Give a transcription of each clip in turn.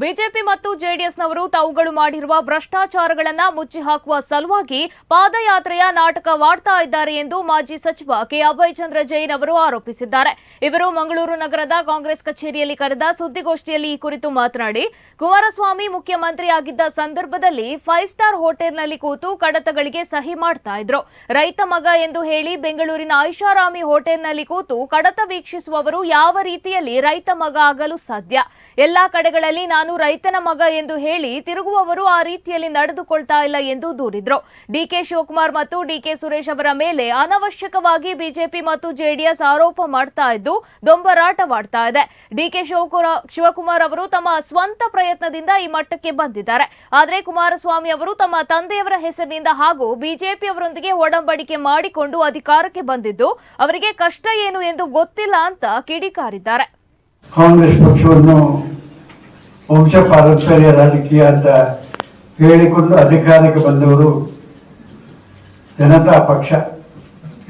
BJP ಮತ್ತು ಜೆಡಿಎಸ್ನವರು ತಾವುಗಳು ಮಾಡಿರುವ ಭ್ರಷ್ಟಾಚಾರಗಳನ್ನ ಮುಚ್ಚಿ ಹಾಕುವ ಸಲುವಾಗಿ ಪಾದಯಾತ್ರೆಯ ನಾಟಕವಾಡ್ತಾ ಇದ್ದಾರೆ ಎಂದು ಮಾಜಿ ಸಚಿವ ಕೆ ಅಭಯ್ ಚಂದ್ರ ಜೈನ್ ಅವರು ಆರೋಪಿಸಿದ್ದಾರೆ. ಇವರು ಮಂಗಳೂರು ನಗರದ ಕಾಂಗ್ರೆಸ್ ಕಚೇರಿಯಲ್ಲಿ ಕರೆದ ಸುದ್ದಿಗೋಷ್ಠಿಯಲ್ಲಿ ಈ ಕುರಿತು ಮಾತನಾಡಿ, ಕುಮಾರಸ್ವಾಮಿ ಮುಖ್ಯಮಂತ್ರಿಯಾಗಿದ್ದ ಸಂದರ್ಭದಲ್ಲಿ ಫೈವ್ ಸ್ಟಾರ್ ಹೋಟೆಲ್ನಲ್ಲಿ ಕೂತು ಕಡತಗಳಿಗೆ ಸಹಿ ಮಾಡ್ತಾ ಇದ್ರು. ರೈತ ಮಗ ಎಂದು ಹೇಳಿ ಬೆಂಗಳೂರಿನ ಐಷಾರಾಮಿ ಹೋಟೆಲ್ನಲ್ಲಿ ಕೂತು ಕಡತ ವೀಕ್ಷಿಸುವವರು ಯಾವ ರೀತಿಯಲ್ಲಿ ರೈತ ಮಗ ಆಗಲು ಸಾಧ್ಯ? ಎಲ್ಲಾ ಕಡೆಗಳಲ್ಲಿ ರೈತನ ಮಗ ಎಂದು ಹೇಳಿ ತಿರುಗುವವರು ಆ ರೀತಿಯಲ್ಲಿ ನಡೆದುಕೊಳ್ತಾ ಇಲ್ಲ ಎಂದು ದೂರಿದ್ರು. ಡಿಕೆ ಶಿವಕುಮಾರ್ ಮತ್ತು ಡಿಕೆ ಸುರೇಶ್ ಅವರ ಮೇಲೆ ಅನವಶ್ಯಕವಾಗಿ ಬಿಜೆಪಿ ಮತ್ತು ಜೆಡಿಎಸ್ ಆರೋಪ ಮಾಡ್ತಾ ಇದ್ದು ದೊಂಬರಾಟವಾಡ್ತಾ ಇದೆ. ಡಿಕೆ ಶಿವಕುಮಾರ್ ಅವರು ತಮ್ಮ ಸ್ವಂತ ಪ್ರಯತ್ನದಿಂದ ಈ ಮಟ್ಟಕ್ಕೆ ಬಂದಿದ್ದಾರೆ. ಆದರೆ ಕುಮಾರಸ್ವಾಮಿ ಅವರು ತಮ್ಮ ತಂದೆಯವರ ಹೆಸರಿನಿಂದ ಹಾಗೂ ಬಿಜೆಪಿ ಅವರೊಂದಿಗೆ ಒಡಂಬಡಿಕೆ ಮಾಡಿಕೊಂಡು ಅಧಿಕಾರಕ್ಕೆ ಬಂದಿದ್ದು ಅವರಿಗೆ ಕಷ್ಟ ಏನು ಎಂದು ಗೊತ್ತಿಲ್ಲ ಅಂತ ಕಿಡಿಕಾರಿದ್ದಾರೆ. ಕಾಂಗ್ರೆಸ್ ಪಕ್ಷವನ್ನು ವಂಶ ಪಾರಂಪರ್ಯ ರಾಜಕೀಯ ಅಂತ ಹೇಳಿಕೊಂಡು ಅಧಿಕಾರಕ್ಕೆ ಬಂದವರು ಜನತಾ ಪಕ್ಷ,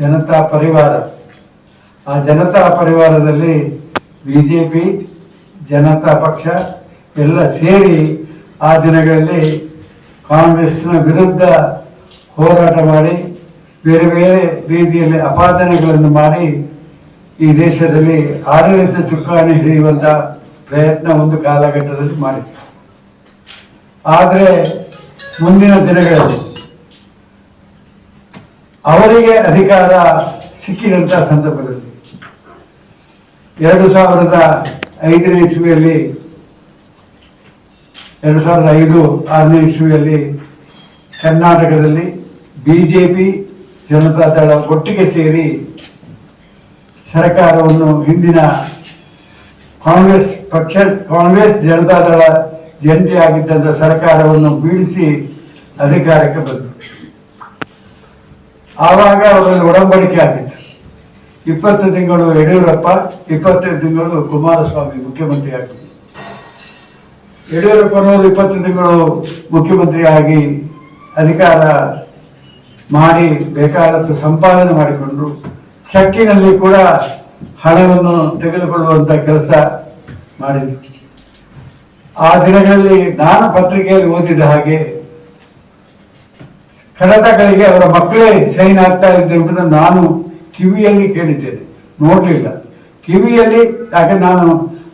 ಜನತಾ ಪರಿವಾರ. ಆ ಜನತಾ ಪರಿವಾರದಲ್ಲಿ ಬಿ ಜೆ ಪಿ ಜನತಾ ಪಕ್ಷ ಎಲ್ಲ ಸೇರಿ ಆ ದಿನಗಳಲ್ಲಿ ಕಾಂಗ್ರೆಸ್ನ ವಿರುದ್ಧ ಹೋರಾಟ ಮಾಡಿ, ಬೇರೆ ಬೇರೆ ರೀತಿಯಲ್ಲಿ ಅಪಾದನೆಗಳನ್ನು ಮಾಡಿ ಈ ದೇಶದಲ್ಲಿ ಆಡಳಿತ ಚುಕ್ಕಾಣಿ ಹಿಡಿಯುವಂತ ಪ್ರಯತ್ನ ಒಂದು ಕಾಲಘಟ್ಟದಲ್ಲಿ ಮಾಡಿತ್ತು ಆದರೆ ಮುಂದಿನ ದಿನಗಳಲ್ಲಿ ಅವರಿಗೆ ಅಧಿಕಾರ ಸಿಕ್ಕಿದಂತಹ ಸಂದರ್ಭದಲ್ಲಿ ಎರಡು ಸಾವಿರದ ಐದನೇ ಇಸ್ವಿಯಲ್ಲಿ, ಎರಡು ಸಾವಿರದ ಐದು, ಆರನೇ ಇಸ್ವಿಯಲ್ಲಿ ಕರ್ನಾಟಕದಲ್ಲಿ ಬಿಜೆಪಿ ಜನತಾದಳ ಒಟ್ಟಿಗೆ ಸೇರಿ ಸರ್ಕಾರವನ್ನು ಹಿಂದಿನ ಕಾಂಗ್ರೆಸ್ ಪಕ್ಷ, ಕಾಂಗ್ರೆಸ್ ಜನತಾದಳ ಜಂಟಿಯಾಗಿದ್ದಂಥ ಸರ್ಕಾರವನ್ನು ಬೀಳಿಸಿ ಅಧಿಕಾರಕ್ಕೆ ಬಂತು. ಆವಾಗ ಅವರಲ್ಲಿ ಒಡಂಬಡಿಕೆ ಆಗಿತ್ತು. ಇಪ್ಪತ್ತು ತಿಂಗಳು ಯಡಿಯೂರಪ್ಪ, ಇಪ್ಪತ್ತೈದು ತಿಂಗಳು ಕುಮಾರಸ್ವಾಮಿ ಮುಖ್ಯಮಂತ್ರಿ ಆಗಿದ್ದರು ಯಡಿಯೂರಪ್ಪನವರು ಇಪ್ಪತ್ತು ತಿಂಗಳು ಮುಖ್ಯಮಂತ್ರಿ ಆಗಿ ಅಧಿಕಾರ ಮಾಡಿ ಬೇಕಾದಷ್ಟು ಸಂಪಾದನೆ ಮಾಡಿಕೊಂಡು ಚೆಕ್ಕಿನಲ್ಲಿ ಕೂಡ ಹಣವನ್ನು ತೆಗೆದುಕೊಳ್ಳುವಂಥ ಕೆಲಸ ಮಾಡಿದ್ರು. ಆ ದಿನಗಳಲ್ಲಿ ನಾನು ಪತ್ರಿಕೆಯಲ್ಲಿ ಓದಿದ ಹಾಗೆ ಕಡತಗಳಿಗೆ ಅವರ ಮಕ್ಕಳೇ ಸೈನ್ ಆಗ್ತಾ ಎಂಬುದನ್ನು ನಾನು ಕಿವಿಯಲ್ಲಿ ಕೇಳಿದ್ದೇನೆ. ನೋಡಲಿಲ್ಲ. ಕಿವಿಯಲ್ಲಿ ಯಾಕೆ ನಾನು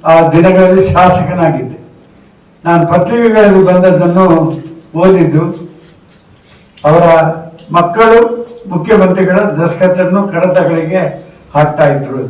ಆ ದಿನಗಳಲ್ಲಿ ಶಾಸಕನಾಗಿದ್ದೆ. ನಾನು ಪತ್ರಿಕೆಗಳಲ್ಲಿ ಬಂದದ್ದನ್ನು ಓದಿದ್ದು ಅವರ ಮಕ್ಕಳು ಮುಖ್ಯಮಂತ್ರಿಗಳ ದಸ್ಕತ್ತನ್ನು ಕಡತಗಳಿಗೆ ಹಾಕ್ತಾ ಇದ್ರು.